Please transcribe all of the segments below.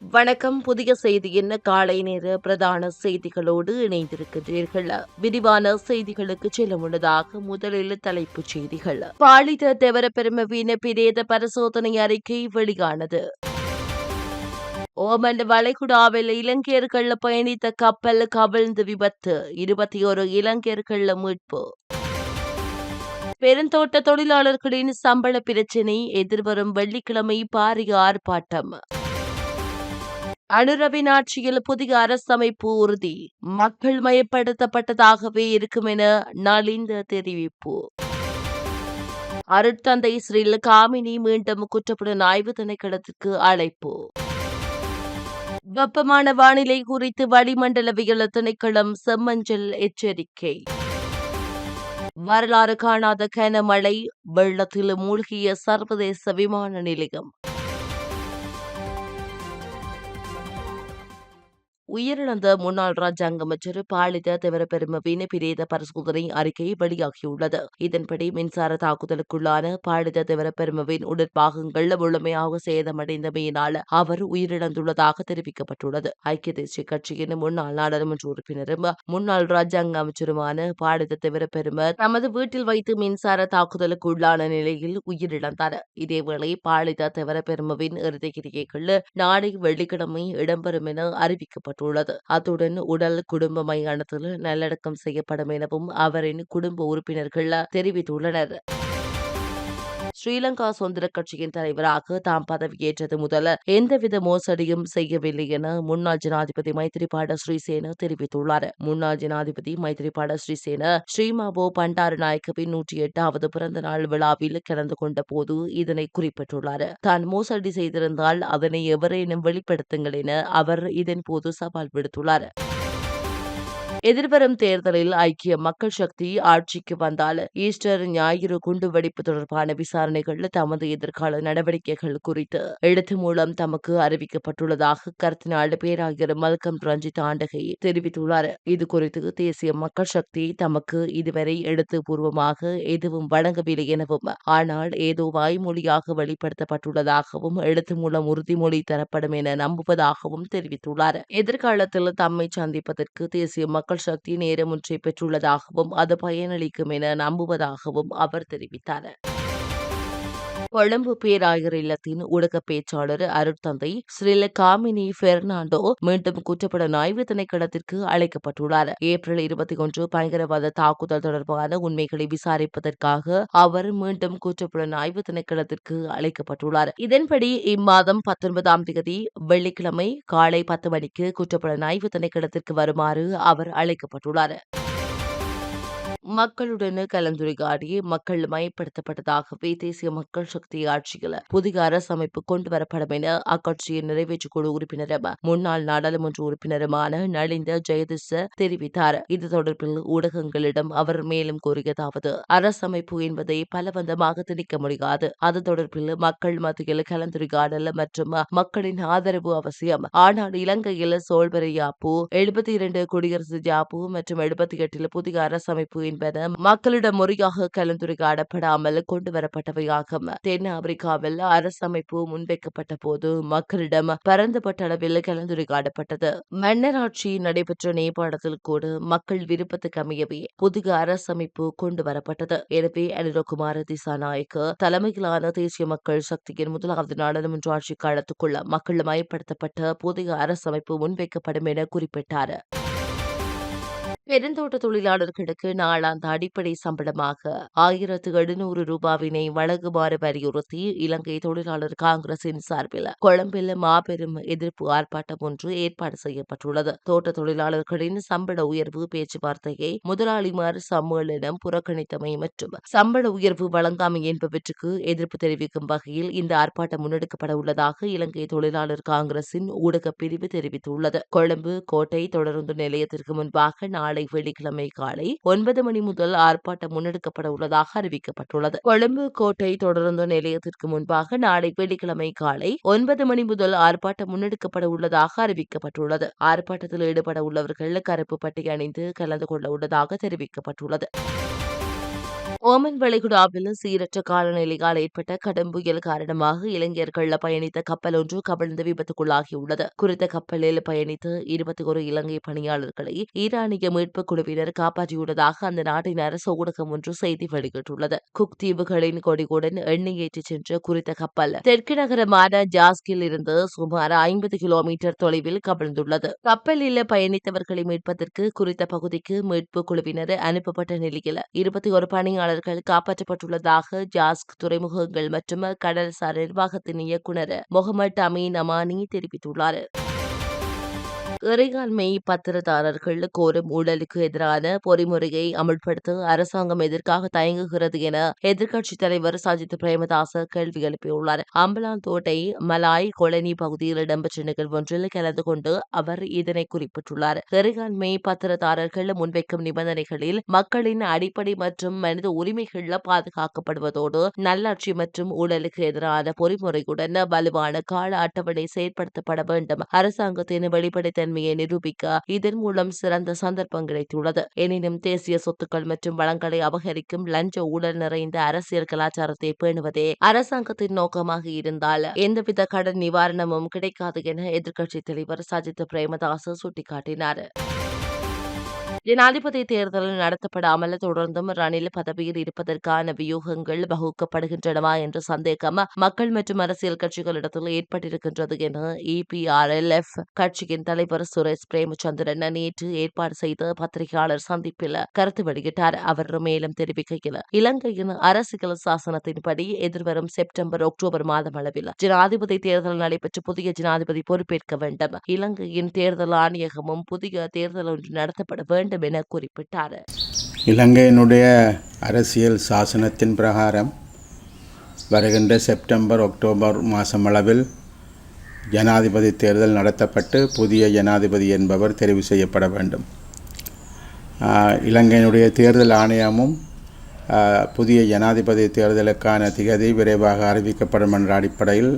வணக்கம். புதிய செய்தியின் காலை நேர பிரதான செய்திகளோடு இணைந்திருக்கின்றீர்கள். விரிவான செய்திகளுக்கு செல்ல முன்னதாக முதலில் தலைப்புச் செய்திகள். பாலித தெவர பிரேத பரிசோதனை அறிக்கை வெளியானது. ஓமன் வளைகுடாவில் இலங்கையர்கள் பயணித்த கப்பல் கவிழ்ந்து விபத்து. இருபத்தி ஒரு இலங்கையர்கள் மீட்பு. பெருந்தோட்ட தொழிலாளர்களின் சம்பள பிரச்சினை எதிர்வரும் வெள்ளிக்கிழமை பாரிய ஆர்ப்பாட்டம். அனுரவின் ஆட்சியில் புதிய அரசமைப்பு உறுதி. மக்கள் மயப்படுத்தப்பட்டதாகவே இருக்கும் என நலிந்த தெரிவிப்பு. அருட்தந்தை ஸ்ரீல காமினி மீண்டும் குற்றப்புலன் ஆய்வு திணைக்களத்திற்கு அழைப்பு. வெப்பமான வானிலை குறித்து வளிமண்டலவியல் திணைக்களம் செம்மஞ்சள் எச்சரிக்கை. வரலாறு காணாத கனமழை வெள்ளத்தில் மூழ்கிய சர்வதேச விமான நிலையம். உயிரிழந்த முன்னாள் ராஜாங்க அமைச்சர் பாலித திவரப்பெருமவின பிரேத பரிசோதனை அறிக்கை வெளியாகியுள்ளது. இதன்படி மின்சார தாக்குதலுக்குள்ளான பாலித திவரப்பெருமவின் உடற்பாகங்கள் முழுமையாக சேதமடைந்தமையினால் அவர் உயிரிழந்துள்ளதாக தெரிவிக்கப்பட்டுள்ளது. ஐக்கிய தேசிய கட்சியின் முன்னாள் நாடாளுமன்ற உறுப்பினரும் முன்னாள் ராஜாங்க அமைச்சருமான பாலித திவரபெரும தமது வீட்டில் வைத்து மின்சார தாக்குதலுக்குள்ளான நிலையில் உயிரிழந்தார். இதேவேளை பாலித திவரப்பெருமவின் இறுதிக்கிரியைகள் நாளை வெள்ளிக்கிழமை இடம்பெறும் என அறிவிக்கப்பட்டது செய்யப்பட்டுள்ளது அத்துடன் உடல் குடும்ப மையானத்தில் நல்லடக்கம் செய்யப்படும் எனவும் அவரின் குடும்ப உறுப்பினர்கள் தெரிவித்துள்ளனர். ஸ்ரீலங்கா சுதந்திர கட்சியின் தலைவராக தாம் பதவியேற்றது முதல் எந்தவித மோசடியும் செய்யவில்லை என முன்னாள் ஜனாதிபதி மைத்திரிபால ஸ்ரீசேன தெரிவித்துள்ளார். முன்னாள் ஜனாதிபதி மைத்திரிபால ஸ்ரீசேன ஸ்ரீமாபோ பண்டாரு நாயக்கவின் நூற்றி எட்டாவது பிறந்த நாள் விழாவில் கலந்து கொண்ட போது இதனை குறிப்பிட்டுள்ளார். தான் மோசடி செய்திருந்தால் அதனை எவரேனும் வெளிப்படுத்துங்கள் என அவர் இதன் போது சவால் விடுத்துள்ளார். எதிர்வரும் தேர்தலில் ஐக்கிய மக்கள் சக்தி ஆட்சிக்கு வந்தால் ஈஸ்டர் ஞாயிறு குண்டுவெடிப்பு தொடர்பான விசாரணைகள் தமது எதிர்கால நடவடிக்கைகள் குறித்து எழுத்து மூலம் தமக்கு அறிவிக்கப்பட்டுள்ளதாக கருத்தினாள் பேராயர் மல்கம் ரஞ்சித் ஆண்டகை தெரிவித்துள்ளார். இது குறித்து தேசிய மக்கள் சக்தி தமக்கு இதுவரை எழுத்துப்பூர்வமாக எதுவும் வழங்கவில்லை எனவும் ஆனால் ஏதோ வாய்மொழியாக வெளிப்படுத்தப்பட்டுள்ளதாகவும் எழுத்து மூலம் உறுதிமொழி தரப்படும் என நம்புவதாகவும் தெரிவித்துள்ளார். எதிர்காலத்தில் தம்மை சந்திப்பதற்கு தேசிய மக்கள் மக்கள் சக்தி நேரமுற்றை பெற்றுள்ளதாகவும் அது பயனளிக்கும் என நம்புவதாகவும் அவர் தெரிவித்தார். கொழும்பு பேராயர் இல்லத்தின் ஊடக பேச்சாளர் அருட்தந்தை ஸ்ரீல காமினி பெர்னாண்டோ மீண்டும் குற்றப்பட ஆய்வு திணைக்களத்திற்கு அழைக்கப்பட்டுள்ளார். ஏப்ரல் இருபத்தி ஒன்று பயங்கரவாத தாக்குதல் தொடர்பான உண்மைகளை விசாரிப்பதற்காக அவர் மீண்டும் குற்றப்புலன் ஆய்வு திணைக்களத்திற்கு அழைக்கப்பட்டுள்ளார். இதன்படி இம்மாதம் பத்தொன்பதாம் தேதி வெள்ளிக்கிழமை காலை பத்து மணிக்கு குற்றப்புலன் ஆய்வு திணைக்களத்திற்கு வருமாறு அவர் அழைக்கப்பட்டுள்ளார். மக்களுடன் கலந்துரையாடி மக்கள் மயப்படுத்தப்பட்டதாகவே தேசிய மக்கள் சக்தி ஆட்சியில் புதிய அரசமைப்பு கொண்டு வரப்படும் என அக்கட்சியின் நிறைவேற்று குழு உறுப்பினரும் முன்னாள் நாடாளுமன்ற உறுப்பினருமான நலிந்த ஜெயதிச தெரிவித்தார். இது தொடர்பில் ஊடகங்களிடம் அவர் மேலும் கூறியதாவது அரசமைப்பு என்பதை பலவந்தமாக திணிக்க முடியாது. அது தொடர்பில் மக்கள் மத்தியில் கலந்துரையாடல் மற்றும் மக்களின் ஆதரவு அவசியம். ஆனால் இலங்கையில் சோல்பரை யாப்பு எழுபத்தி இரண்டு குடியரசு யாப்பு மற்றும் எழுபத்தி எட்டில் புதிய அரசமைப்பு என்பன மக்களிடம் முறையாக கலந்துரையாடப்படாமல் கொண்டு வரப்பட்டவையாகும். தென் ஆப்பிரிக்காவில் அரசமைப்பு முன்வைக்கப்பட்ட போது மக்களிடம் பரந்துபட்ட அளவில் கலந்துரையாடப்பட்டது. மன்னராட்சி நடைபெற்ற நேபாளத்தில் கூட மக்கள் விருப்பத்துக்கு அமையவே புதிய அரசமைப்பு கொண்டு வரப்பட்டது. எனவே அனிரகுமார திசாநாயக்க தலைமையிலான தேசிய மக்கள் சக்தியின் முதலாவது நாடாளுமன்ற ஆட்சி காலத்துக்குள்ள மக்கள் மயப்படுத்தப்பட்ட புதிய அரசமைப்பு முன்வைக்கப்படும் என குறிப்பிட்டார். பெருந்தோட்ட தொழிலாளர்களுக்கு நாளாந்த அடிப்படை சம்பளமாக ஆயிரத்து எழுநூறு ரூபாவினை வழங்குமாறு வலியுறுத்தி இலங்கை தொழிலாளர் காங்கிரசின் சார்பில் கொழும்பில் மாபெரும் எதிர்ப்பு ஆர்ப்பாட்டம் ஒன்று ஏற்பாடு செய்யப்பட்டுள்ளது. தோட்ட தொழிலாளர்களின் சம்பள உயர்வு பேச்சுவார்த்தையை முதலாளிமார் சம்மேளனம் புறக்கணித்தமை மற்றும் சம்பள உயர்வு வழங்காமை என்பவற்றுக்கு எதிர்ப்பு தெரிவிக்கும் வகையில் இந்த ஆர்ப்பாட்டம் முன்னெடுக்கப்பட உள்ளதாக இலங்கை தொழிலாளர் காங்கிரசின் ஊடகப் பிரிவு தெரிவித்துள்ளது. கொழும்பு கோட்டை தொடருந்து நிலையத்திற்கு முன்பாக நாளை நாளை வெள்ளிக்கிழமை காலை ஒன்பது மணி முதல் ஆர்ப்பாட்டம் முன்னெடுக்கப்பட உள்ளதாக அறிவிக்கப்பட்டுள்ளது. கொழும்பு கோட்டை தொடர்ந்து நிலையத்திற்கு முன்பாக நாளை வெள்ளிக்கிழமை காலை ஒன்பது மணி முதல் ஆர்ப்பாட்டம் முன்னெடுக்கப்பட உள்ளதாக அறிவிக்கப்பட்டுள்ளது. ஆர்ப்பாட்டத்தில் ஈடுபட உள்ளவர்கள் கருப்பு பட்டி அணிந்து கலந்து கொள்ள உள்ளதாக தெரிவிக்கப்பட்டுள்ளது. ஓமன் வளைகுடாவில் சீரற்ற காலநிலையால் ஏற்பட்ட கடும் புயல் காரணமாக இளைஞர்கள் பயணித்த கப்பல் ஒன்று கவிழ்ந்து விபத்துக்குள்ளாகியுள்ளது. குறித்த கப்பலில் பயணித்த இருபத்தி ஒரு இலங்கை பணியாளர்களை ஈரானிய மீட்பு குழுவினர் காப்பாற்றியுள்ளதாக அந்த நாட்டின் அரசு ஊடகம் ஒன்று செய்தி வெளியிட்டுள்ளது. குக் தீவுகளின் கொடிகுடன் எண்ணெய் ஏற்றிச் சென்ற குறித்த கப்பல் தெற்கு நகரமான ஜாஸ்கில் இருந்து சுமார் ஐம்பது கிலோமீட்டர் தொலைவில் கவிழ்ந்துள்ளது. கப்பலில் பயணித்தவர்களை மீட்பதற்கு குறித்த பகுதிக்கு மீட்பு குழுவினர் அனுப்பப்பட்ட நிலையில் இருபத்தி ஒரு பணியாளர் பணியாளர்கள் காப்பாற்றப்பட்டுள்ளதாக ஜாஸ்க் துறைமுகங்கள் மற்றும் கடல்சார் நிர்வாகத்தின் இயக்குநர் முகமது அமீன் அமானி தெரிவித்துள்ளார். இறையாண்மை பத்திரதாரர்கள் கோரும் ஊழலுக்கு எதிரான பொறிமுறையை அமல்படுத்த அரசாங்கம் எதற்காக தயங்குகிறது என எதிர்க்கட்சித் தலைவர் சஜித் பிரேமதாச கேள்வி எழுப்பியுள்ளார். அம்பலாந்தோட்டை மலாய் கொலனி பகுதியில் இடம்பெற்ற நிகழ்வொன்றில் கலந்து கொண்டு அவர் இதனை குறிப்பிட்டுள்ளார். இறையாண்மை பத்திரதாரர்கள் முன்வைக்கும் நிபந்தனைகளில் மக்களின் அடிப்படை மற்றும் மனித உரிமைகள் பாதுகாக்கப்படுவதோடு நல்லாட்சி மற்றும் ஊழலுக்கு எதிரான பொறிமுறையுடன் வலுவான கால அட்டவணை செயற்படுத்தப்பட வேண்டும். அரசாங்கத்தின் வெளிப்படைத்தன்மையை நிரூபிக்க இதன் மூலம் சிறந்த சந்தர்ப்பம் கிடைத்துள்ளது. எனினும் தேசிய சொத்துக்கள் மற்றும் வளங்களை அபகரிக்கும் லஞ்ச ஊழல் நிறைந்த அரசியல் கலாச்சாரத்தை பேணுவதே அரசாங்கத்தின் நோக்கமாக இருந்தால் எந்தவித கடன் நிவாரணமும் கிடைக்காது என எதிர்க்கட்சித் தலைவர் சஜித் பிரேமதாச சுட்டிக்காட்டினார். ஜனாதிபதி தேர்தல் நடத்தப்படாமல் தொடர்ந்தும் ரணில் பதவியில் இருப்பதற்கான வியூகங்கள் வகுக்கப்படுகின்றனவா என்ற சந்தேகம் மக்கள் மற்றும் அரசியல் கட்சிகளிடத்தில் ஏற்பட்டிருக்கின்றது என இபிஆர்எல்எஃப் கட்சியின் தலைவர் சுரேஷ் பிரேமச்சந்திரன் நேற்று ஏற்பாடு செய்த பத்திரிகையாளர் சந்திப்பில் கருத்து வெளியிட்டார். அவர் மேலும் தெரிவிக்கையில் இலங்கையின் அரசியல் சாசனத்தின்படி எதிர்வரும் செப்டம்பர் அக்டோபர் மாதம் அளவில் ஜனாதிபதி தேர்தல் நடைபெற்று புதிய ஜனாதிபதி பொறுப்பேற்க வேண்டும். இலங்கையின் தேர்தல் ஆணையகமும் புதிய தேர்தல் ஒன்று நடத்தப்பட வேண்டும். என குறிப்பிட்டார். இலங்கையினுடைய அரசியல் சாசனத்தின் பிரகாரம் வருகின்ற செப்டம்பர் அக்டோபர் மாதமளவில் ஜனாதிபதி தேர்தல் நடத்தப்பட்டு புதிய ஜனாதிபதி என்பவர் தெரிவு செய்யப்பட வேண்டும். இலங்கையினுடைய தேர்தல் ஆணையமும் புதிய ஜனாதிபதி தேர்தலுக்கான திகதி விரைவாக அறிவிக்கப்படும் என்ற அடிப்படையில்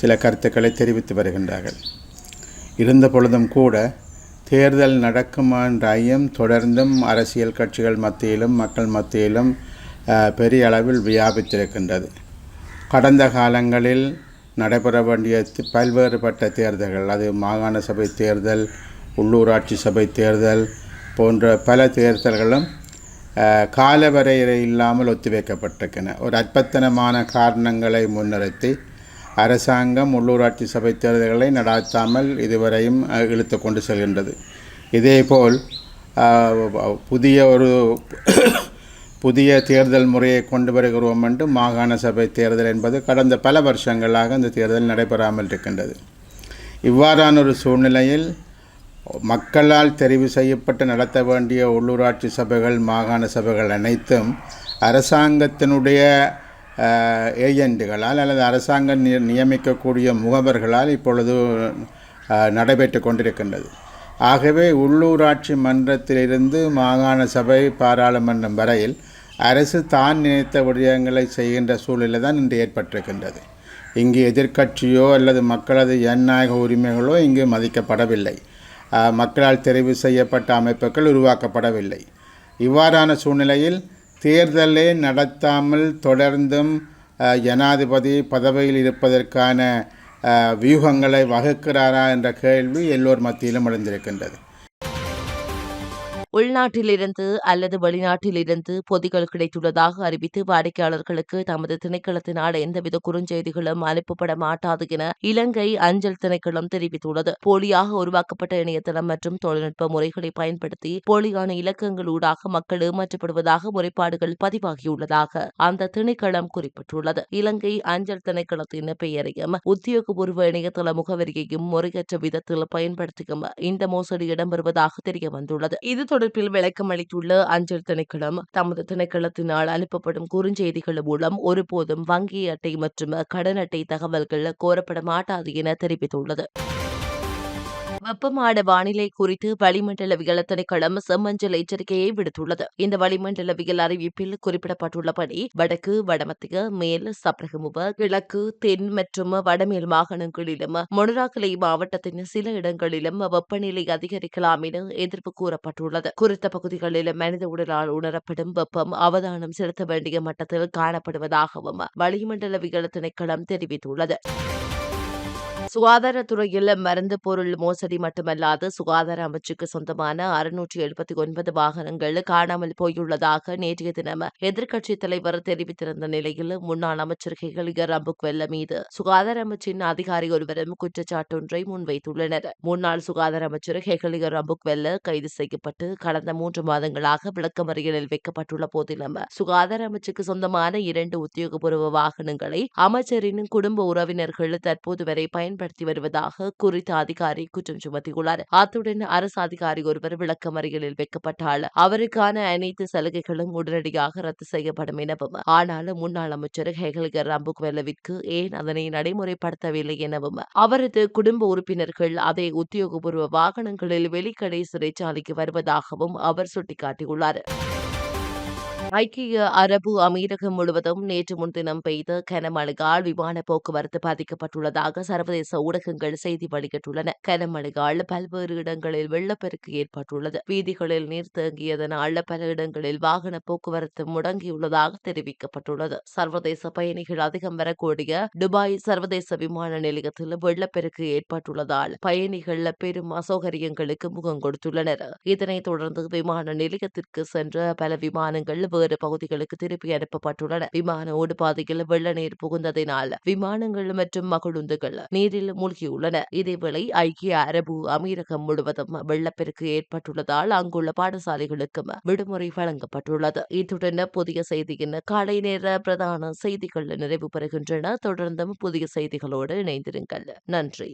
சில கருத்துக்களை தெரிவித்து வருகின்றார்கள். இருந்த பொழுதும் கூட தேர்தல் நடக்குமா என்ற ஐயம் தொடர்ந்தும் அரசியல் கட்சிகள் மத்தியிலும் மக்கள் மத்தியிலும் பெரிய அளவில் வியாபித்திருக்கின்றது. கடந்த காலங்களில் நடைபெற வேண்டிய பல்வேறுபட்ட தேர்தல்கள் அது மாகாண சபை தேர்தல் உள்ளூராட்சி சபை தேர்தல் போன்ற பல தேர்தல்களும் காலவரையறை இல்லாமல் ஒத்திவைக்கப்பட்டிருக்கின்றன ஒரு அற்பத்தனமான காரணங்களை முன்னிறுத்தி அரசாங்கம் உள்ளூராட்சி சபை தேர்தல்களை நடாத்தாமல் இதுவரையும் இழுத்து கொண்டு செல்கின்றது. இதேபோல் புதிய ஒரு புதிய தேர்தல் முறையை கொண்டு வருகிறோம் என்று மாகாண சபை தேர்தல் என்பது கடந்த பல வருஷங்களாக இந்த தேர்தல் நடைபெறாமல் இருக்கின்றது. இவ்வாறான ஒரு சூழ்நிலையில் மக்களால் தெரிவு செய்யப்பட்டு நடத்த வேண்டிய உள்ளூராட்சி சபைகள் மாகாண சபைகள் அனைத்தும் அரசாங்கத்தினுடைய ஏஜெண்டுகளால் அல்லது அரசாங்கம் நியமிக்கக்கூடிய முகவர்களால் இப்பொழுது நடைபெற்று கொண்டிருக்கின்றது. ஆகவே உள்ளூராட்சி மன்றத்திலிருந்து மாகாண சபை பாராளுமன்றம் வரையில் அரசு தான் நினைத்த விடயங்களை செய்கின்ற சூழ்நிலை தான் இன்று ஏற்பட்டிருக்கின்றது. இங்கு எதிர்க்கட்சியோ அல்லது மக்களது ஜனநாயக உரிமைகளோ இங்கு மதிக்கப்படவில்லை. மக்களால் தெரிவு செய்யப்பட்ட அமைப்புகள் உருவாக்கப்படவில்லை. இவ்வாறான சூழ்நிலையில் தேர்தலை நடத்தாமல் தொடர்ந்தும் ஜனாதிபதி பதவியில் இருப்பதற்கான வியூகங்களை வகுக்கிறாரா என்ற கேள்வி எல்லோர் மத்தியிலும் எழுந்திருக்கின்றது. உள்நாட்டிலிருந்து அல்லது வெளிநாட்டிலிருந்து பொதிகள் கிடைத்துள்ளதாக அறிவித்து வாடிக்கையாளர்களுக்கு தமது திணைக்களத்தினால் எந்தவித குறுஞ்செய்திகளும் அனுப்பப்பட மாட்டாது என இலங்கை அஞ்சல் திணைக்களம் தெரிவித்துள்ளது. போலியாக உருவாக்கப்பட்ட இணையதளம் மற்றும் தொழில்நுட்ப முறைகளை பயன்படுத்தி போலியான இலக்கங்களூடாக மக்கள் ஏமாற்றப்படுவதாக முறைப்பாடுகள் பதிவாகியுள்ளதாக அந்த திணைக்களம் குறிப்பிட்டுள்ளது. இலங்கை அஞ்சல் திணைக்களத்தின் பெயரையும் உத்தியோகபூர்வ இணையதள முகவரியையும் முறையற்ற விதத்தில் பயன்படுத்தியும் இந்த மோசடி இடம்பெறுவதாக தெரிய வந்துள்ளது இது தொடர்பில் விளக்கம் அளித்துள்ள அஞ்சல் திணைக்களம் தமது திணைக்களத்தினால் அனுப்பப்படும் குறுஞ்செய்திகள் மூலம் ஒருபோதும் வங்கி அட்டை மற்றும் கடன் அட்டை தகவல்கள் கோரப்பட மாட்டாது என தெரிவித்துள்ளது. வெப்பமான வானிலை குறித்து வளிமண்டல வளிமண்டலவியல் திணைக்களம் செம்மஞ்சள் எச்சரிக்கையை விடுத்துள்ளது. இந்த வளிமண்டல வளிமண்டலவியல் அறிவிப்பில் குறிப்பிடப்பட்டுள்ளபடி வடக்கு வடமத்திய மேல் சப்ரகமுப கிழக்கு தென் மற்றும் வடமேல் மாகாணங்களிலும் மொனராக்கலை மாவட்டத்தின் சில இடங்களிலும் வெப்பநிலை அதிகரிக்கலாம் என எதிர்ப்பு கூறப்பட்டுள்ளது. குறித்த பகுதிகளில் மனித உடலால் உணரப்படும் வெப்பம் அவதானம் செலுத்த வேண்டிய மட்டத்தில் காணப்படுவதாகவும் வளிமண்டலவியல் திணைக்களம் தெரிவித்துள்ளது. சுகாதாரத்துறையில் மருந்து பொருள் மோசடி மட்டுமல்லாது சுகாதார அமைச்சுக்கு சொந்தமான அறுநூற்றி எழுபத்தி ஒன்பது வாகனங்கள் காணாமல் போயுள்ளதாக நேற்றைய தினம் எதிர்க்கட்சித் தலைவர் தெரிவித்திருந்த நிலையில் முன்னாள் அமைச்சர் ஹெகலிகர் அம்புக்வெல்ல மீது சுகாதார அமைச்சின் அதிகாரி ஒருவரும் குற்றச்சாட்டொன்றை முன்வைத்துள்ளனர். முன்னாள் சுகாதார அமைச்சர் ஹெகலிகர் அம்புக்வெல்ல கைது செய்யப்பட்டு கடந்த மூன்று மாதங்களாக விளக்கமறியலில் வைக்கப்பட்டுள்ள போதிலும் சுகாதார அமைச்சுக்கு சொந்தமான இரண்டு உத்தியோகபூர்வ வாகனங்களை அமைச்சரின் குடும்ப உறவினர்கள் தற்போது வரை பயன்படுத்த வருவதாக குறித்த அதிகாரி குற்றம் சுமத்தியுள்ளார். அத்துடன் அரசு அதிகாரி ஒருவர் விளக்கமறியலில் வைக்கப்பட்டால் அவருக்கான அனைத்து சலுகைகளும் உடனடியாக ரத்து செய்யப்படும் எனவும் ஆனாலும் முன்னாள் அமைச்சர் ஹெகல்கர் அம்புக்வெல்லவிற்கு ஏன் அதனை நடைமுறைப்படுத்தவில்லை எனவும் அவரது குடும்ப உறுப்பினர்கள் அதை உத்தியோகபூர்வ வாகனங்களில் வெளிக்கடை சிறைச்சாலைக்கு வருவதாகவும் அவர் சுட்டிக்காட்டியுள்ளார். ஐக்கிய அரபு அமீரகம் முழுவதும் நேற்று முன்தினம் பெய்த கனமழையால் விமான போக்குவரத்து பாதிக்கப்பட்டுள்ளதாக சர்வதேச ஊடகங்கள் செய்தி வெளியிட்டுள்ளன. கனமழையால் பல்வேறு இடங்களில் வெள்ளப்பெருக்கு ஏற்பட்டுள்ளது. வீதிகளில் நீர் தேங்கியதனால் பல இடங்களில் வாகன போக்குவரத்து முடங்கியுள்ளதாக தெரிவிக்கப்பட்டுள்ளது. சர்வதேச பயணிகள் அதிகம் வரக்கூடிய துபாய் சர்வதேச விமான நிலையத்தில் வெள்ளப்பெருக்கு ஏற்பட்டுள்ளதால் பயணிகள் பெரும் அசௌகரியங்களுக்கு முகம் கொடுத்துள்ளனர். இதனைத் தொடர்ந்து விமான நிலையத்திற்கு சென்ற பல விமானங்கள் வேறு பகுதிகளுக்கு திருப்பி அனுப்பப்பட்டுள்ளன. விமான ஓடுபாதையில் வெள்ள நீர் புகுந்ததினால் விமானங்கள் மற்றும் மகளுந்துகள் நீரில் மூழ்கியுள்ளன. இதேவேளை ஐக்கிய அரபு அமீரகம் முழுவதும் வெள்ளப்பெருக்கு ஏற்பட்டுள்ளதால் அங்குள்ள பாடசாலைகளுக்கும் விடுமுறை வழங்கப்பட்டுள்ளது. இத்துடன் புதிய செய்தியின் காலை நேர பிரதான செய்திகள் நிறைவு பெறுகின்றன. தொடர்ந்தும் புதிய செய்திகளோடு இணைந்திருங்கள். நன்றி.